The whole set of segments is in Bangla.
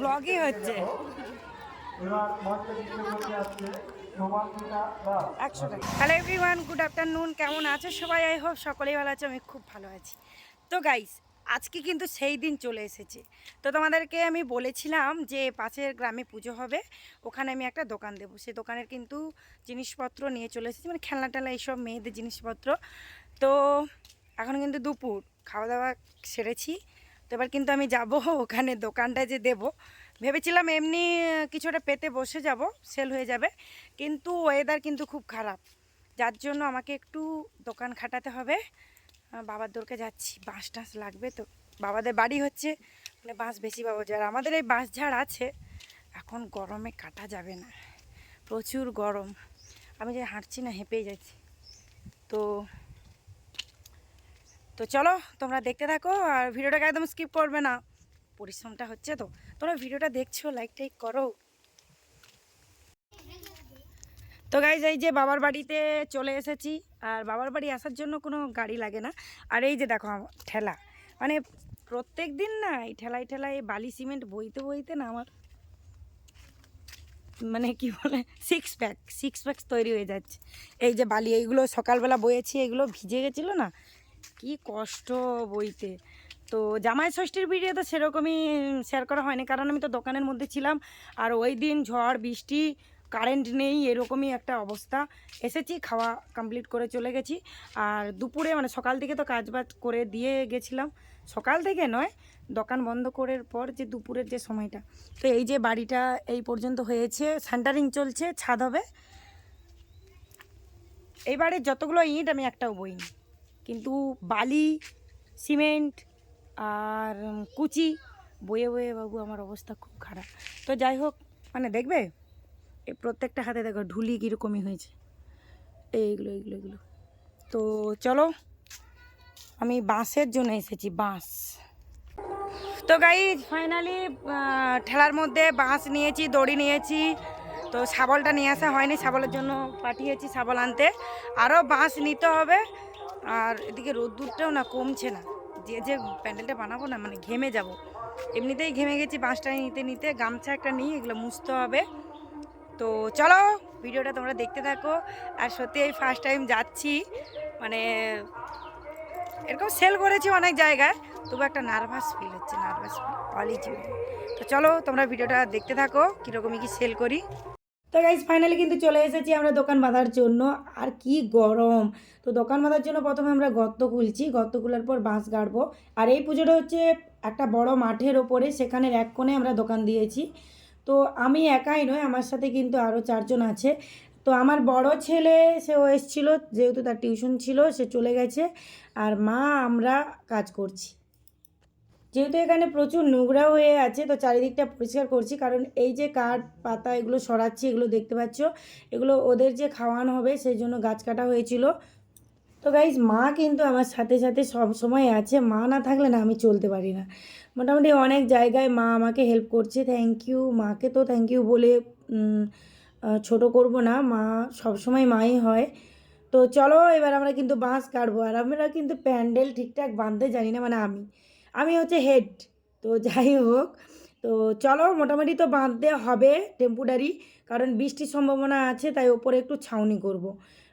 ব্লগই হচ্ছে। হ্যালো এভরিওয়ান গুড আফটারনুন কেমন আছো সবাই? আই হোক সকলেই ভালো আছে, আমি খুব ভালো আছি। তো গাইস আজকে কিন্তু সেই দিন চলে এসেছে। তো তোমাদেরকে আমি বলেছিলাম যে পাশের গ্রামে পুজো হবে, ওখানে আমি একটা দোকান দেবো। সেই দোকানের কিন্তু জিনিসপত্র নিয়ে চলে এসেছি মানে খেলনা টেলনা এইসব মেয়েদের জিনিসপত্র। তো এখন কিন্তু দুপুর, খাওয়া দাওয়া সেরেছি। এবার কিন্তু আমি যাব, ওখানে দোকানটা যে দেব। ভেবেছিলাম এমনি কিছুটা পেতে বসে যাব সেল হয়ে যাবে, কিন্তু ওয়েদার কিন্তু খুব খারাপ। যার জন্য আমাকে একটু দোকান খাটাতে হবে। বাবার দোরকে যাচ্ছি, বাঁশ টাঁশ লাগবে তো। বাবাদের বাড়ি হচ্ছে মানে বাঁশ বেশি পাবো। যার আমাদের এই বাঁশ ঝাড় আছে, এখন গরমে কাটা যাবে না। প্রচুর গরম। আমি যে হাঁটছি না, হেঁপেই যাচ্ছি। তো তো চলো, তোমরা দেখতে থাকো আর ভিডিওটাকে একদম স্কিপ করবে না। পরিশ্রমটা হচ্ছে তো। তোমরা ভিডিওটা দেখছ লাইক টাইক করো। তো গাইজ এই যে বাবার বাড়িতে চলে এসেছি। আর বাবার বাড়ি আসার জন্য কোনো গাড়ি লাগে না। আর এই যে দেখো ঠেলা। মানে প্রত্যেক দিন না এই ঠেলায় ঠেলায় বালি, সিমেন্ট বইতে বইতে না আমার মানে কি বলে সিক্স প্যাক সিক্স প্যাক তৈরি হয়ে যাচ্ছে। এই যে বালি, এইগুলো সকালবেলা বয়েছি এগুলো ভিজে গেছিল না? কি কষ্ট বইতে। তো জামাই ষষ্ঠীর ভিডিও তো সেরকমই শেয়ার করা হয়নি, কারণ আমি তো দোকানের মধ্যে ছিলাম। আর ওই দিন ঝড়, বৃষ্টি কারেন্ট নেই, এরকমই একটা অবস্থা। এসেছি, খাওয়া কমপ্লিট করে চলে গেছি। আর দুপুরে মানে সকাল থেকে তো কাজবাজ করে দিয়ে গেছিলাম। সকাল থেকে নয়, দোকান বন্ধ করার পর যে দুপুরের যে সময়টা। তো এই যে বাড়িটা এই পর্যন্ত হয়েছে সেন্টারিং চলছে, ছাদ হবে। এইবারে যতগুলো ইট, আমি একটাও বইনি কিন্তু বালি, সিমেন্ট আর কুচি, বয়ে বয়ে বাবু আমার অবস্থা খুব খারাপ। তো যাই হোক মানে দেখবে? এই প্রত্যেকটা হাতে দেখো ঢুলি কীরকমই হয়েছে। এইগুলো এইগুলো এগুলো তো চলো, আমি বাঁশের জন্য এসেছি, বাঁশ। তো গাই ফাইনালি ঠেলার মধ্যে বাঁশ নিয়েছি, দড়ি নিয়েছি। তো শাবলটা নিয়ে আসা হয়নি, শাবলের জন্য পাঠিয়েছি শাবল আনতে। আরও বাঁশ নিতে হবে। আর এদিকে রোদ্দুরটাও না কমছে না। যে যে প্যান্ডেলটা বানাবো না মানে ঘেমে যাব। এমনিতেই ঘেমে গেছি, বাঁশটা নিতে নিতে গামছা একটা নিয়ে এগুলো মুছতে হবে। তো চলো, ভিডিওটা তোমরা দেখতে থাকো। আর সত্যি এই ফার্স্ট টাইম যাচ্ছি মানে এরকম সেল করেছি অনেক জায়গায়, তবু একটা নার্ভাস ফিল হচ্ছে নার্ভাস ফিল কলেজ তো চলো, তোমরা ভিডিওটা দেখতে থাকো, কীরকমই কি সেল করি। তো গাইজ ফাইনালি কিন্তু চলে এসেছি আমরা দোকান বাঁধার জন্য। আর কি গরম। তো দোকান বাঁধার জন্য প্রথমে আমরা গর্ত খুলছি। গর্ত খোলার পর বাঁশ গাড়বো। আর এই পুজোটা হচ্ছে একটা বড় মাঠের ওপরে। সেখানে এক কোণে আমরা দোকান দিয়েছি। তো আমি একাই নয় আমার সাথে কিন্তু আরও চারজন আছে। তো আমার বড় ছেলে সেও এসেছিল, যেহেতু তার টিউশন ছিল, সে চলে গেছে। আর মা, আমরা কাজ করছি। যেহেতু এখানে প্রচুর নোংরা হয়ে আছে, তো চারিদিকটা পরিষ্কার করছি। কারণ এই যে কাঠ, পাতা এগুলো সরাচ্ছি, এগুলো দেখতে পাচ্ছ? এগুলো ওদের যে খাওয়ানো হবে, সেই জন্য গাছ কাটা হয়েছিল। তো গাইজ মা কিন্তু আমার সাথে সাথে সব সময় আছে। মা না থাকলে না আমি চলতে পারি না। মোটামুটি অনেক জায়গায় মা আমাকে হেল্প করছে। থ্যাংক ইউ মাকে তো থ্যাংক ইউ বলে ছোট করব না। মা সবসময় মাই হয়। তো চলো, এবার আমরা কিন্তু বাঁশ কাটবো। আর আমরা কিন্তু প্যান্ডেল ঠিকঠাক বাঁধতে জানি না মানে আমি। আমি হচ্ছে হেড তো যাই হোক, তো চলো মোটামুটি তো বাঁধতে হবে টেম্পোরারি কারণ বৃষ্টির সম্ভাবনা আছে, তাই ওপরে একটু ছাউনি করব।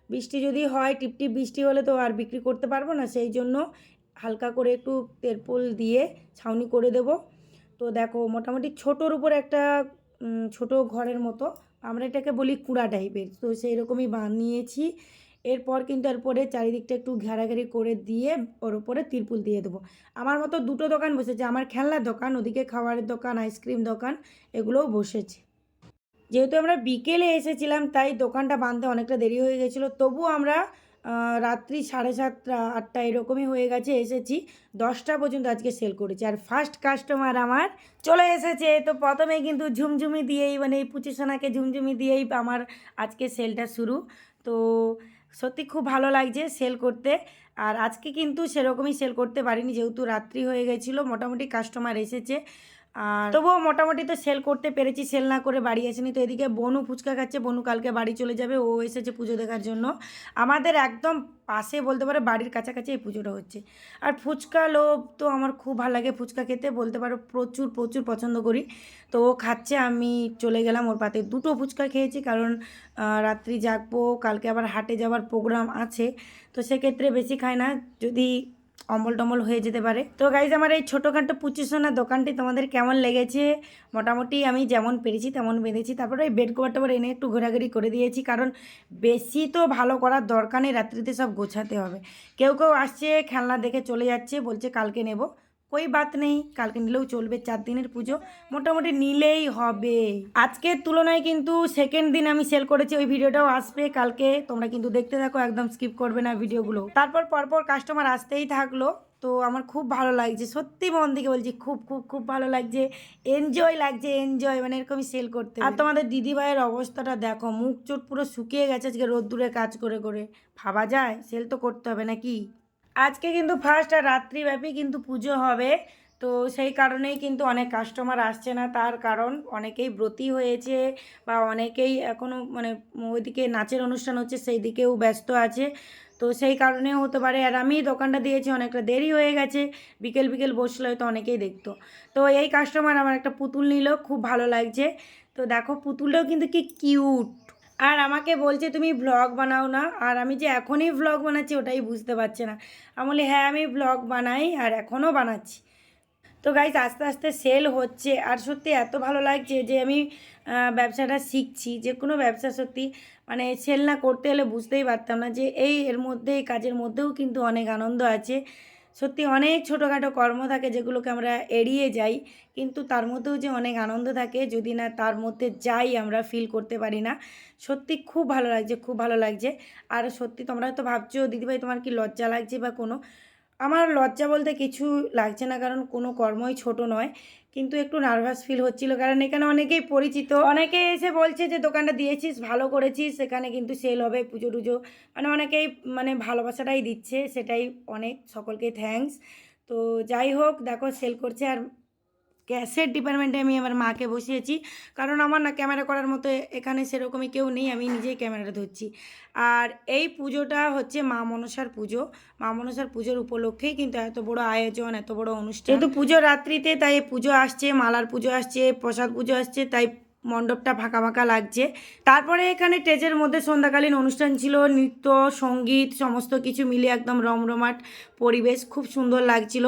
বৃষ্টি যদি হয় টিপটিপ বৃষ্টি হলে তো আর বিক্রি করতে পারব না, সেই জন্য হালকা করে একটু তেরপোল দিয়ে ছাউনি করে দেব তো দেখো, মোটামুটি ছোটোর উপর একটা ছোট ঘরের মতো, আমরা এটাকে বলি কুড়া টাইপের তো সেই রকমই বানিয়েছি এরপর কিন্তু এরপরে চারিদিকটা একটু ঘেরাঘেরি করে দিয়ে ওর উপরে তিরপুল দিয়ে দেবো। আমার মতো দুটো দোকান বসেছে, আমার খেলনার দোকান, ওদিকে খাবারের দোকান, আইসক্রিম দোকান, এগুলোও বসেছে। যেহেতু আমরা বিকেলে এসেছিলাম, তাই দোকানটা বাঁধতে অনেকটা দেরি হয়ে গেছিল। তবু আমরা রাত্রি সাড়ে সাতটা, আটটা এরকমই হয়ে গেছে, এসেছি। দশটা পর্যন্ত আজকে সেল করেছি। আর ফার্স্ট কাস্টমার আমার চলে এসেছে। তো প্রথমে কিন্তু ঝুমঝুমি দিয়েই মানে এই পুচিসোনাকে ঝুমঝুমি দিয়েই আমার আজকে সেলটা শুরু। তো সত্যি খুব ভালো লাগছে সেল করতে। আর আজকে কিন্তু সেরকমই সেল করতে পারিনি, যেহেতু রাত্রি হয়ে গেছিল, মোটামুটি কাস্টমার এসেছে। আর তবুও মোটামুটি তো সেল করতে পেরেছি, সেল না করে বাড়ি আসেনি। তো এদিকে বনু ফুচকা খাচ্ছে, বনু কালকে বাড়ি চলে যাবে, ও এসেছে পুজো দেখার জন্য। আমাদের একদম পাশে বলতে পারো বাড়ির কাছাকাছি এই পুজোটা হচ্ছে। আর ফুচকা লোভ তো আমার খুব ভালো লাগে ফুচকা খেতে, বলতে পারো প্রচুর প্রচুর পছন্দ করি। তো ও খাচ্ছে, আমি চলে গেলাম ওর পাতে। দুটো ফুচকা খেয়েছি, কারণ রাত্রি জাগবো, কালকে আবার হাটে যাওয়ার প্রোগ্রাম আছে। তো সেক্ষেত্রে বেশি খাই না। যদি অম্বল টম্বল হয়ে যেতে পারে। তো গাইজ আমার এই ছোটোখাটো পুচিসোনা দোকানটি তোমাদের কেমন লেগেছে? মোটামুটি আমি যেমন পেরেছি তেমন বেঁধেছি। তারপরে ওই বেড কভার টভার এনে একটু ঘোরাঘুরি করে দিয়েছি। কারণ বেশি তো ভালো করার দরকার নেই, রাত্রিতে সব গোছাতে হবে। কেউ কেউ আসছে, খেলনা দেখে চলে যাচ্ছে, বলছে কালকে নেব। কই বাত নেই কালকে নিলেও চলবে চার দিনের পুজো মোটামুটি নিলেই হবে আজকের তুলনায় কিন্তু সেকেন্ড দিন আমি সেল করেছি ওই ভিডিওটাও আসবে কালকে তোমরা কিন্তু দেখতে থাকো একদম স্কিপ করবে না ভিডিওগুলো তারপর পরপর কাস্টমার আসতেই থাকল তো আমার খুব ভালো লাগছে, সত্যি মন থেকে বলছি, খুব খুব খুব ভালো লাগছে এনজয় লাগছে এনজয় মানে এরকমই সেল করতে। আর তোমাদের দিদিভাইয়ের অবস্থাটা দেখো, মুখ চোট পুরো শুকিয়ে গেছে, আজকে রোদ্দুরে কাজ করে করে। ভাবা যায় সেল তো করতে হবে নাকি? আজকে কিন্তু ফার্স্ট আর রাত্রিব্যাপী কিন্তু পুজো হবে। তো সেই কারণেই কিন্তু অনেক কাস্টমার আসছে না। তার কারণ অনেকেই ব্রতী হয়েছে বা অনেকেই এখনও মানে ওইদিকে নাচের অনুষ্ঠান হচ্ছে সেই দিকেও ব্যস্ত আছে। তো সেই কারণেও হতে পারে, আর আমি দোকানটা দিয়েছি, অনেকটা দেরি হয়ে গেছে। বিকেল বিকেল বসলে হয়তো অনেকেই দেখতো। তো এই কাস্টমার আমার একটা পুতুল নিল, খুব ভালো লাগছে। তো দেখো পুতুলটাও কিন্তু কি কিউট আর আমাকে বলছে, তুমি ভ্লগ বানাও না। আর আমি যে এখনই ভ্লগ বানাচ্ছি, ওটাই বুঝতে পারছে না। আমি বলি হ্যাঁ আমি ভ্লগ বানাই আর এখনও বানাচ্ছি। তো গাইজ আস্তে আস্তে সেল হচ্ছে। আর সত্যি এত ভালো লাগছে যে আমি ব্যবসাটা শিখছি। যে কোনো ব্যবসা সত্যি মানে সেল না করতে হলে বুঝতেই পারতাম না যে এই এর মধ্যে, এই কাজের মধ্যেও কিন্তু অনেক আনন্দ আছে। সত্যি অনেক ছোটোখাটো কর্ম থাকে যেগুলোকে আমরা এড়িয়ে যাই, কিন্তু তার মধ্যেও যে অনেক আনন্দ থাকে, যদি না তার মধ্যে যাই আমরা ফিল করতে পারি না। সত্যি খুব ভালো লাগছে, খুব ভালো লাগছে। আর সত্যি তোমরা তো ভাবছ, দিদিভাই, তোমার কি লজ্জা লাগছে বা কোনো? আমার লজ্জা বলতে কিছু লাগছে না, কারণ কোনো কর্মই ছোট নয়। কিন্তু একটু নার্ভাস ফিল হচ্ছিল, কারণ এখানে অনেকেই পরিচিত। অনেকে এসে বলছে যে, দোকানটা দিয়েছিস, ভালো করেছিস, সেখানে কিন্তু সেল হবে, পুজো টুজো। মানে অনেকেই মানে ভালোবাসাটাই দিচ্ছে, সেটাই অনেক, সকলকে থ্যাংকস তো যাই হোক, দেখো সেল করছে আর ক্যাশের ডিপার্টমেন্টে আমি আমার মাকে বসিয়েছি। কারণ আমার না ক্যামেরা করার মতো এখানে সেরকমই কেউ নেই, আমি নিজেই ক্যামেরাটা ধরছি। আর এই পুজোটা হচ্ছে মা মনসার পুজো। মা মনসার পুজোর উপলক্ষেই কিন্তু এত বড় আয়োজন, এত বড় অনুষ্ঠান। যেহেতু পুজো রাত্রিতে, তাই পুজো আসছে, মালার পুজো আসছে, প্রসাদ পুজো আসছে, তাই মণ্ডপটা ফাঁকা ফাঁকা লাগছে। তারপরে এখানে স্টেজের মধ্যে সন্ধ্যাকালীন অনুষ্ঠান ছিল, নৃত্য, সংগীত, সমস্ত কিছু মিলে একদম রমরমাট পরিবেশ, খুব সুন্দর লাগছিল।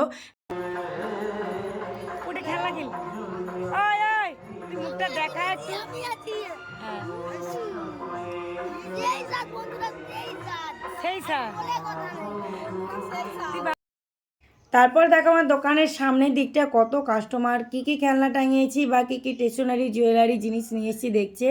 তারপর দেখো আমার দোকানের সামনের দিকটা কত কাস্টমার কি কি খেলনা টাঙিয়েছি বা কী কী স্টেশনারি জুয়েলারি জিনিস নিয়ে এসেছি দেখছে।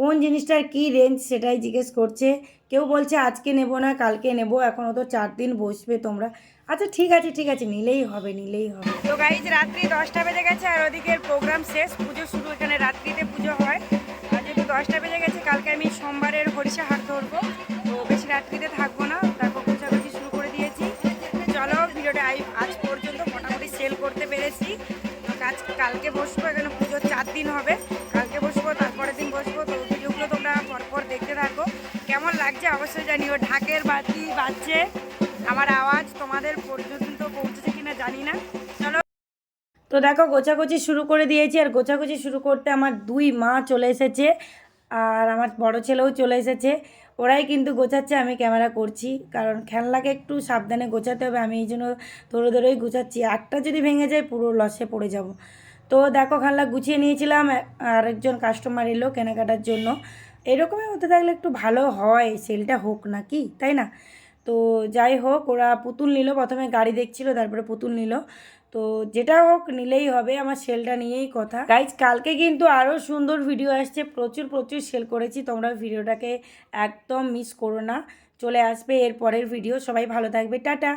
কোন জিনিসটার কি রেঞ্জ সেটাই জিজ্ঞেস করছে। কেউ বলছে, আজকে নেব না, কালকে নেব, এখনও তো চার দিন বসবে তোমরা। আচ্ছা ঠিক আছে ঠিক আছে, নিলেই হবে নিলেই হবে। তো গাইজ রাত্রি দশটা বেজে গেছে আর ওদিকের প্রোগ্রাম শেষ, পুজো শুরু এখানে রাত্রিতে পুজো দশটা বেজে গেছে, কালকে আমি সোমবারের হরিষা হাট ধরবো। তো বেশি রাত্রিতে থাকব না, তারপর গোছাগুছি শুরু করে দিয়েছি। চলো, ভিডিওটা আজ পর্যন্ত মোটামুটি সেল করতে পেরেছি। কাজ কালকে বসবো, এখানে পুজোর চার দিন হবে। কালকে বসবো, তারপরের দিন বসবো। তো ভিডিওগুলো তোমরা পরপর দেখতে থাকো। কেমন লাগছে অবশ্যই জানিও। ঢাকের বাতি বাজছে। দেখো, গোছাগুছি শুরু করে দিয়েছি আর গোছাগুছি শুরু করতে আমার দুই মা চলে এসেছে আর আমার বড় ছেলেও চলে এসেছে। ওরাই কিন্তু গোছাচ্ছে, আমি ক্যামেরা করছি। কারণ খেলনাকে একটু সাবধানে গোছাতে হবে, আমি এই জন্য ধরে ধরেই গোছাচ্ছি। আটটা যদি ভেঙে যায়, পুরো লসে পড়ে যাব। তো দেখো, খেলনা গুছিয়ে নিয়েছিলাম আরেকজন কাস্টমার এলো কেনাকাটার জন্য। এরকমই হতে থাকলে একটু ভালো হয় সেলটা হোক না কি, তাই না? তো যাই হোক, ওরা পুতুল নিল, প্রথমে গাড়ি দেখছিল, তারপরে পুতুল নিল। তো যেটা হোক নিলেই হবে আমার সেলটা নিয়েই কথা। গাইজ কালকে কিন্তু আরও সুন্দর ভিডিও আসছে। প্রচুর প্রচুর সেল করেছি। তোমরা ভিডিওটাকে একদম মিস করো না। চলে আসবে এর পরের ভিডিও সবাই ভালো থাকবে। টাটা!